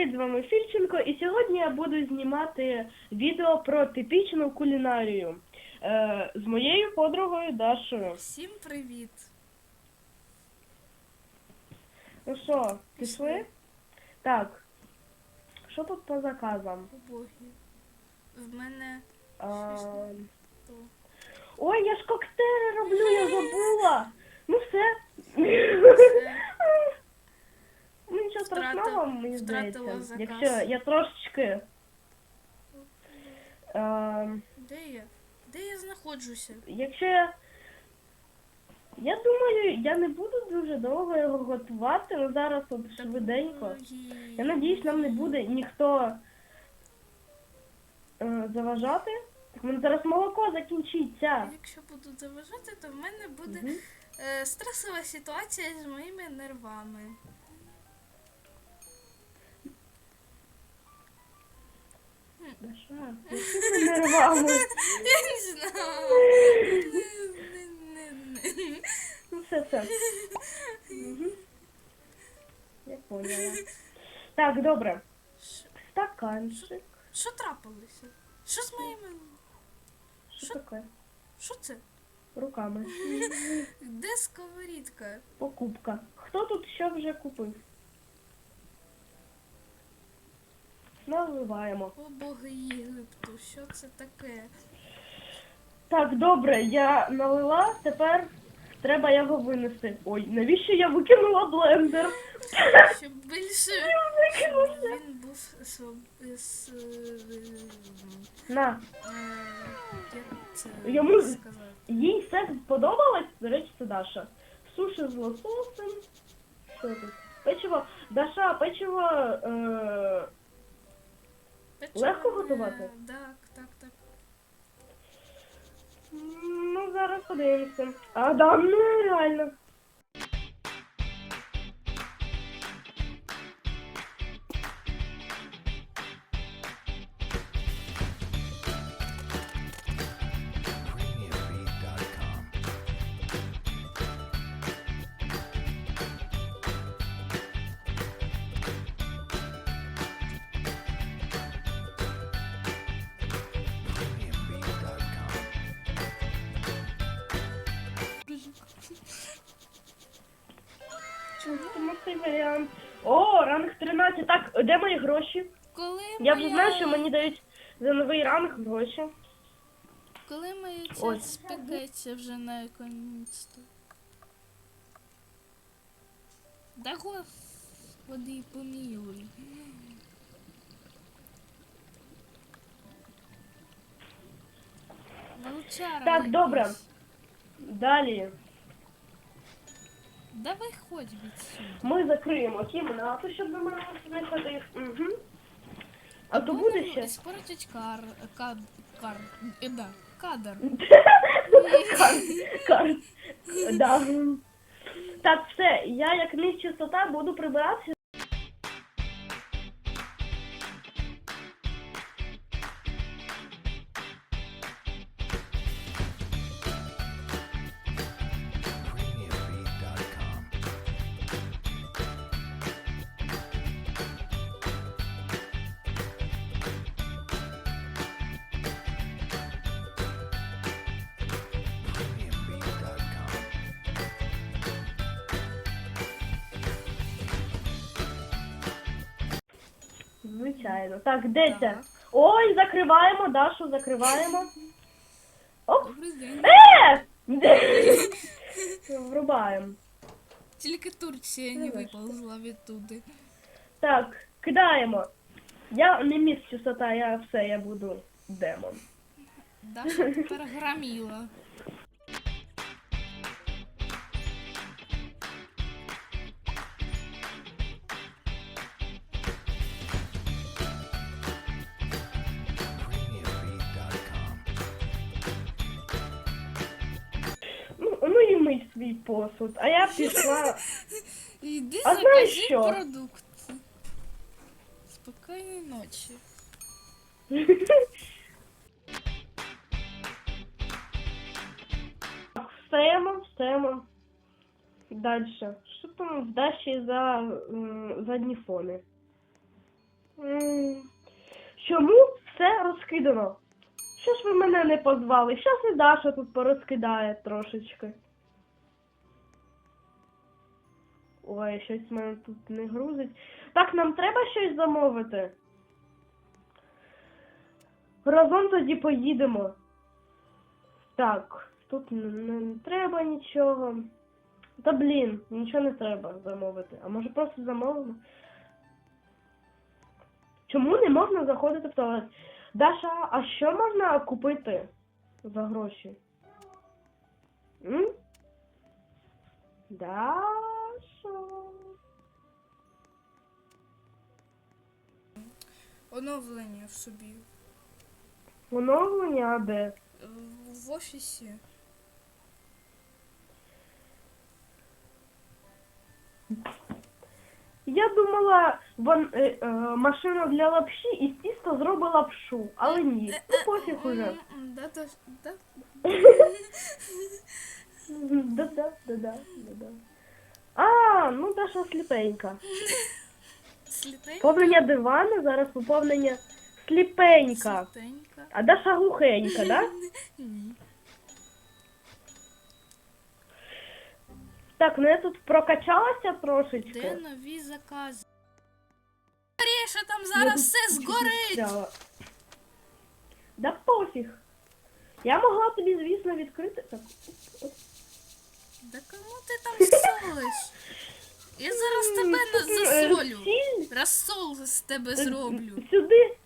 привіт, з вами Фільченко, і сьогодні я буду знімати відео про типічну кулінарію е, з моєю подругою Дашою. Всім привіт! Ну що, пішли? Так. Що тут по заказам? Убогі. В мене А, то. Ой, я ж коктейли роблю, я забула. Ну все. Все. Ну, Нічого Втрата- страшного, мені втратила здається. заказ. Якщо я трошечки. Е, Де я? Де я знаходжуся? Якщо я. Я думаю, я не буду дуже довго його готувати, але зараз от швиденько. Ой. Я надіюсь, нам не буде ніхто е, заважати. Так в мене зараз молоко закінчиться. Якщо буду заважати, то в мене буде Мгм. е, стресова ситуація з моїми нервами. Даша, якими нервами. Я не знаю. Ну все, все. Мгм. Я поняла. Так, добре. Стаканчик. Що трапилося? Що з моїми? Що? таке? Що це? Руками. Де сковорідка? Покупка. Хто тут що вже купив? Наливаємо. О боги Єгипту, що це таке? Так, добре, я налила, тепер треба його винести. Ой, навіщо я викинула блендер? Щоб більше він був На, е, як це Йому- сказати? їй все сподобалось, до речі, це Даша. Суші з лососем. Що тут? Печиво. Даша, печиво. Е... Печене, Легко готувати? Так, так, так. Ну, зараз подивимося. А, да, ну реально. 13 варіант. О, ранг 13. Так, де мої гроші? Коли Я вже знаю, що мені дають за новий ранг гроші. Коли моя черга Ось. вже на конець Да господи, помилуй. Волчара Так, добре. Далі. Давай ходь відсюди. Ми закриємо кімнату, щоб мене не ходив. Угу. А то буде ще. Испортить кар... кад... кар... Е, да, кадр. Кар. Кар. Да. Так, все, я як низ чистота буду прибиратися. Звичайно. Так, де це? Так. Ой, закриваємо, Дашу, закриваємо. Оп. Добрий день. Е! Де? Врубаємо. Тільки Турція не виповзла відтуди. Так, кидаємо. Я не міс чистота, я все, я буду демон. Даша тепер граміла. Ну мий свій посуд. А я пішла. Іди А знаєш закажи що? продукти. Спокійної ночі. Встаємо, встаємо. Далі. Що там в Даші за м, задні фони? М, Чому все розкидано? Що ж ви мене не позвали? Щас і Даша тут порозкидає трошечки. Ой, щось мене тут не грузить. Так, нам треба щось замовити. Разом тоді поїдемо. Так, тут не, не треба нічого. Та блін, нічого не треба замовити. А може просто замовимо? Чому не можна заходити в туалет? Даша, а що можна купити за гроші? М? Даша. Оновлення в собі. Оновлення, а де? Е, В офісі. Я думала, вон, е, е, машина для лапші і тіста зробить лапшу, але ні. Ну пофіг уже. М, м, Да, да, да. Да-да, да-да, да-да. А, ну Даша сліпенька. Сліпенька. Поповнення дивана, зараз поповнення сліпенька. Сліпенька. А Даша глухенька, да? Ні. Так, ну я тут прокачалася Де трошечки. нові закази? Скоріше, там зараз все згорить. взяла. Да пофіг. Я могла тобі, звісно, відкрити. Так. Да кому ти там солиш? Я зараз засолю. Розсол з тебе зроблю. Сюди.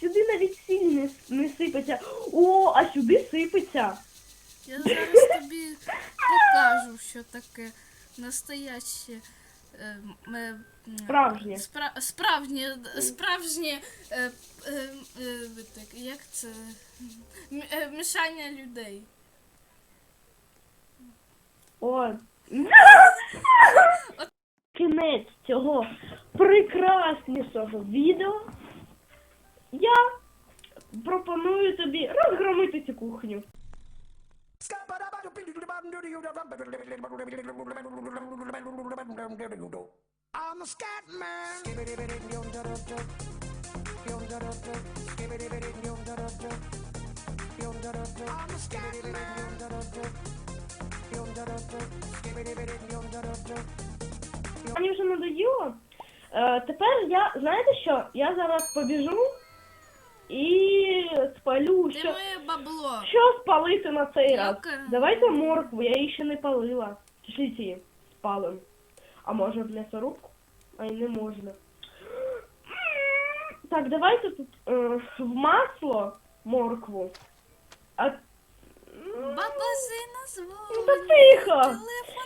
Сюди навіть сіль не, не сипеться. О, а сюди сипеться. Я зараз тобі покажу, що таке настояще. е, е, Справжнє. Спра- справжнє, справжнє, е, е, е, так, як це? М- е, Мішання людей. О. Кінець цього прекраснішого відео. Я пропоную тобі розгромити цю кухню. I'm a scat man. I'm a scat Мені вже надоїло. Е, тепер я, знаєте що? Я зараз побіжу і спалю. Де Що, моє бабло? що спалити на цей раз? Яке? Давайте моркву, я її ще не палила. Пішліть її спалим. А може в м'ясорубку? А й не можна. Так, давайте тут е, в масло моркву. А... м, Бабазина Ну та тихо!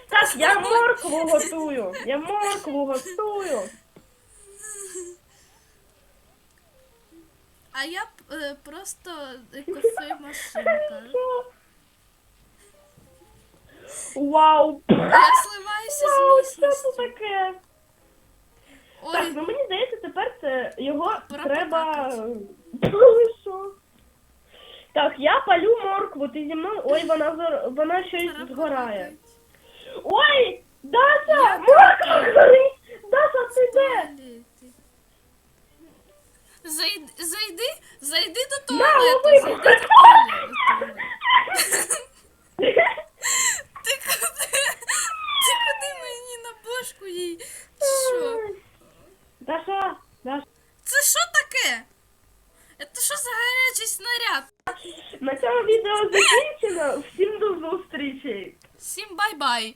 Так, я моркву готую. Я моркву готую. А я е, просто е, кофемашинка. Вау! Я сливаюся Вау, з що це міцністю. таке? Так, Ой, ну мені здається, тепер це його Пора треба. поплакати. Що? Так, я палю моркву, ти зі мною. Ой, вона зор- вона щось згорає. Ой! Даша! Морква! Даша, ти де? Зайди, зайди, зайди до туалету, лови! зайди до туалету. Ти куди? Ти куди мені на бошку їй? Що? Даша, Даша. Це що таке? Це що за гарячий снаряд? На цьому відео закінчено. Всім до зустрічі! Всім бай-бай.